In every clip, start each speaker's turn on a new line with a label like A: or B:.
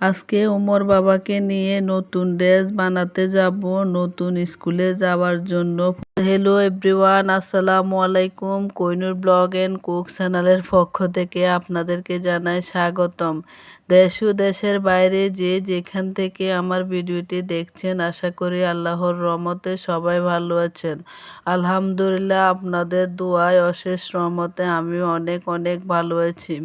A: আজকে ওমর বাবাকে নিয়ে নতুন ড্রেস বানাতে যাব, নতুন স্কুলে যাওয়ার জন্য। হ্যালো এভরিওয়ান আসসালামু আলাইকুম। কোইনুর ব্লগ অ্যান্ড কুক চ্যানেলের পক্ষ থেকে আপনাদেরকে জানাই স্বাগতম। দেশ দেশের বাইরে যে যেখান থেকে আমার ভিডিওটি দেখছেন, আশা করি আল্লাহর রহমতে সবাই ভালো আছেন। আলহামদুলিল্লাহ, আপনাদের দোয়ায় অশেষ রহমতে আমি অনেক অনেক ভালো আছি।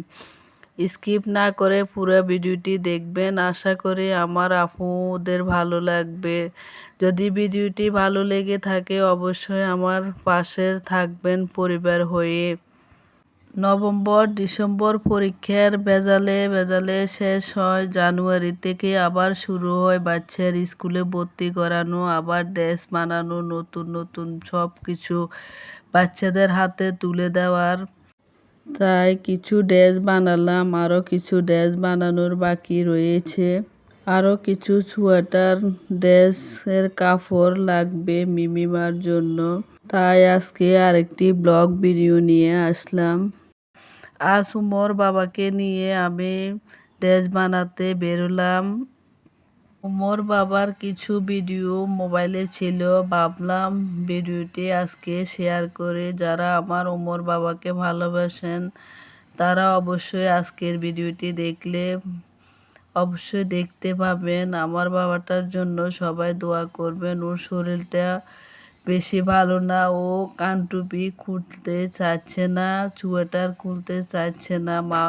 A: স্কিপ না করে পুরো ভিডিওটি দেখবেন। আশা করি আমার আপুদের ভালো লাগবে। যদি ভিডিওটি ভালো লেগে থাকে, অবশ্যই আমার পাশে থাকবেন পরিবার হয়ে। নভেম্বর, ডিসেম্বর পরীক্ষার বেজালে বেজালে শেষ হয়। জানুয়ারি থেকে আবার শুরু হয়। বাচ্চার স্কুলে ভর্তি করানো, আবার ড্রেস বানানো, নতুন নতুন সব কিছু বাচ্চাদের হাতে তুলে দেওয়ার তাই কিছু ড্রেস বানালাম আরও কিছু ড্রেস বানানোর বাকি রয়েছে। আরও কিছু সোয়েটার ড্রেসের কাপড় লাগবে মিমিমার জন্য। তাই আজকে আরেকটি ব্লগ ভিডিও নিয়ে আসলাম। আজ উমর বাবাকে নিয়ে আমি ড্রেস বানাতে বেরোলাম। উমর বাবার কিছু ভিডিও মোবাইলে ছিল। ভাবলাম ভিডিওটি আজকে শেয়ার করে যারা আমার উমর বাবাকে ভালোবাসেন, তারা অবশ্যই আজকের ভিডিওটি দেখলে অবশ্যই দেখতে পাবেন। আমার বাবাটার জন্য সবাই দোয়া করবেন, ওর শরীরটা বেশি ভালো না, ও কানটুপি খুলতে চাচ্ছে না, চুয়েটার খুলতে চাচ্ছে না, মা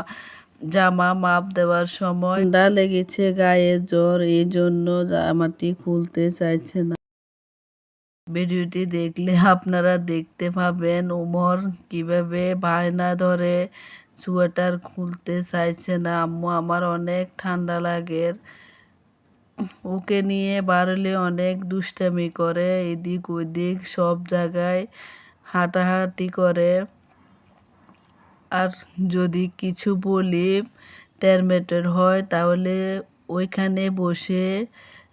A: জামা মাপ দেওয়ার সময় ঠান্ডা লেগেছে, গায়ে জ্বর এই জন্য জামাটি খুলতে চাইছে না। ভিডিওটি দেখলে আপনারা দেখতে পাবেন উমর কীভাবে বায়না ধরে সোয়েটার খুলতে চাইছে না। আম্মু, আমার অনেক ঠান্ডা লাগে। ওকে নিয়ে বাড়লে অনেক দুষ্টামি করে, এদিক ওদিক সব জায়গায় হাঁটাহাঁটি করে। আর যদি কিছু বলি ট্যারমেটের হয়, তাহলে ওইখানে বসে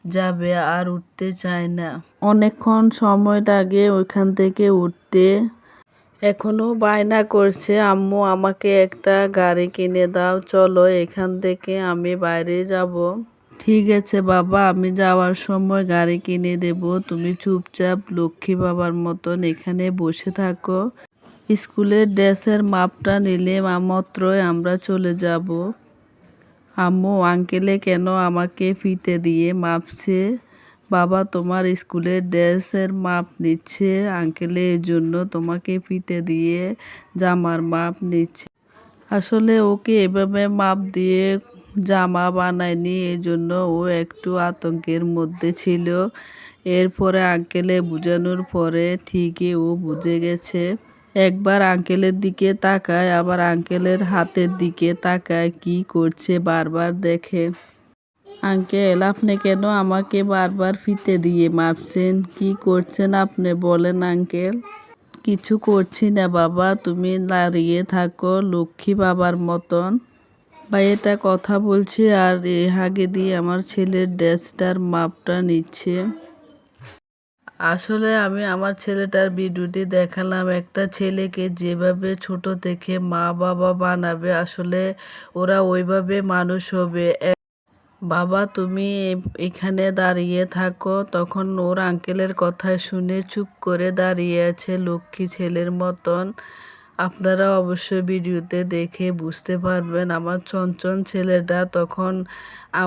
A: যাবে আর উঠতে চায় না। অনেকক্ষণ সময় লাগে ওইখান থেকে উঠতে। এখনও বায়না করছে, আম্মু, আমাকে একটা গাড়ি কিনে দাও, চলো এখান থেকে আমি বাইরে যাব। ঠিক আছে বাবা, আমি যাওয়ার সময় গাড়ি কিনে দেব, তুমি চুপচাপ লক্ষ্মী বাবার মতন এখানে বসে থাকো। স্কুলের ড্রেসের মাপটা নিলে মাত্রই আমরা চলে যাব। আম্মু, আঙ্কেলে কেন আমাকে ফিতে দিয়ে মাপছে? বাবা তোমার স্কুলের ড্রেসের মাপ নিচ্ছে, আঙ্কেলে এই জন্য তোমাকে ফিতে দিয়ে জামার মাপ নিচ্ছে। আসলে ওকে এভাবে মাপ দিয়ে জামা বানায়নি এই জন্য ও একটু আতঙ্কের মধ্যে ছিল। এরপরে আঙ্কেলে বোঝানোর পরে ঠিকই ও বুঝে গেছে। একবার আঙ্কেলের দিকে তাকায়, আবার আঙ্কেলের হাতের দিকে তাকায়, কি করছে বারবার দেখে। আঙ্কেল, আপনি কেন আমাকে বারবার ফিতে দিয়ে মাপছেন কি করছেন আপনি? বলেন আঙ্কেল। কিছু করছি না বাবা, তুমি দাঁড়িয়ে থাকো, লক্ষ্মী বাবার মতন। ভাই, এটা কথা বলছে আর এ হাগে দিয়ে আমার ছেলের ড্রেসটার মাপটা নিচ্ছে। আসলে আমি আমার ছেলেটার ভিডিওটি দেখালাম। একটা ছেলেকে যেভাবে ছোট থেকে মা বাবা বানাবে, আসলে ওরা ওইভাবে মানুষ হবে। বাবা, তুমি এখানে দাঁড়িয়ে থাকো। তখন ওর আঙ্কেলের কথায় শুনে চুপ করে দাঁড়িয়ে আছে লক্ষ্মী ছেলের মতন। আপনারা অবশ্যই ভিডিওতে দেখে বুঝতে পারবেন, আমার চঞ্চন ছেলেটা তখন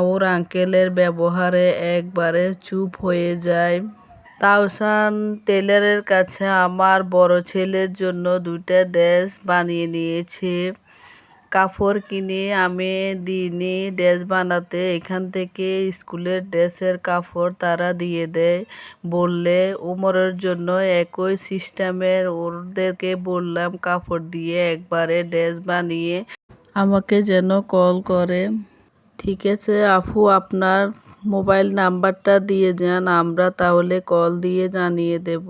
A: ওর আঙ্কেলের ব্যবহারে একবারে চুপ হয়ে যায়। তাওসান টেলারের কাছে আমার বড় ছেলের জন্য দুইটা ড্রেস বানিয়ে নিয়েছি। কাপড় কিনে আমি দিইনি ড্রেস বানাতে এখান থেকে স্কুলের ড্রেসের কাপড় তারা দিয়ে দেয়। বললে, উমরের জন্য একই সিস্টেমের ওদেরকে বললাম কাপড় দিয়ে একবারে ড্রেস বানিয়ে আমাকে যেন কল করে। ঠিক আছে আপু আপনার মোবাইল নাম্বারটা দিয়ে যান, আমরা তাহলে কল দিয়ে জানিয়ে দেব।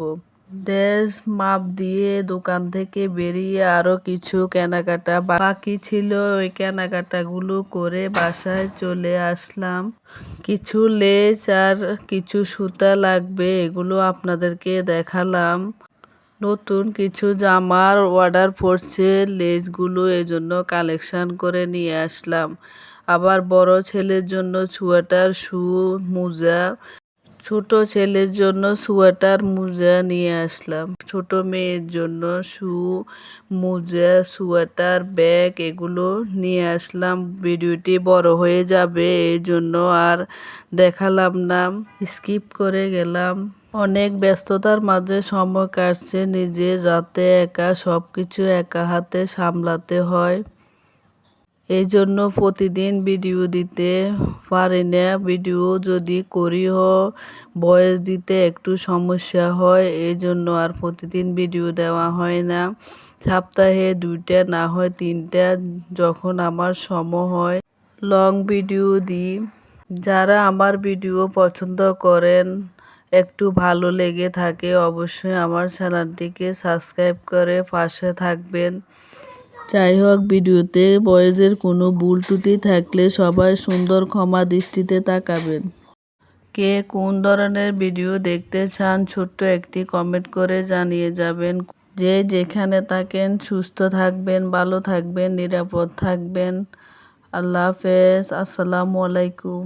A: ড্রেস মাপ দিয়ে দোকান থেকে বেরিয়ে আরও কিছু কেনাকাটা বাকি ছিল ওই কেনাকাটাগুলো করে বাসায় চলে আসলাম। কিছু লেস আর কিছু সুতা লাগবে, এগুলো আপনাদেরকে দেখালাম। নতুন কিছু জামার অর্ডার পড়ছে, লেসগুলো এজন্য কালেকশান করে নিয়ে আসলাম। আবার বড় ছেলের জন্য সোয়েটার, শু, মোজা, ছোট ছেলের জন্য সোয়েটার, মোজা নিয়ে আসলাম। ছোট মেয়ের জন্য শু, মোজা, সোয়েটার, ব্যাগ এগুলো নিয়ে আসলাম। ভিডিওটি বড় হয়ে যাবে, এই জন্য আর দেখালাম না। স্কিপ করে গেলাম। অনেক ব্যস্ততার মাঝে সময় কাটছে নিজে যাতে একা সব কিছু একা হাতে সামলাতে হয়। এই জন্য প্রতিদিন ভিডিও দিতে পারি না। ভিডিও যদি করিও ভয়েস দিতে একটু সমস্যা হয় এই জন্য আর প্রতিদিন ভিডিও দেওয়া হয় না। সপ্তাহে দুইটা, না হয় তিনটা, যখন আমার সম হয়। লং ভিডিও দিই। যারা আমার ভিডিও পছন্দ করেন, একটু ভালো লেগে থাকে, অবশ্যই আমার চ্যানেলটিকে সাবস্ক্রাইব করে পাশে থাকবেন। যাই হোক ভিডিওতে বয়েজের কোনো ভুল ত্রুটি থাকলে সবাই সুন্দর ক্ষমা দৃষ্টিতে তাকাবেন। কে কোন ধরনের ভিডিও দেখতে চান, ছোট্ট একটি কমেন্ট করে জানিয়ে যাবেন। যে যেখানে থাকেন, সুস্থ থাকবেন, ভালো থাকবেন, নিরাপদ থাকবেন। আল্লাহ হাফেজ, আসসালামু আলাইকুম।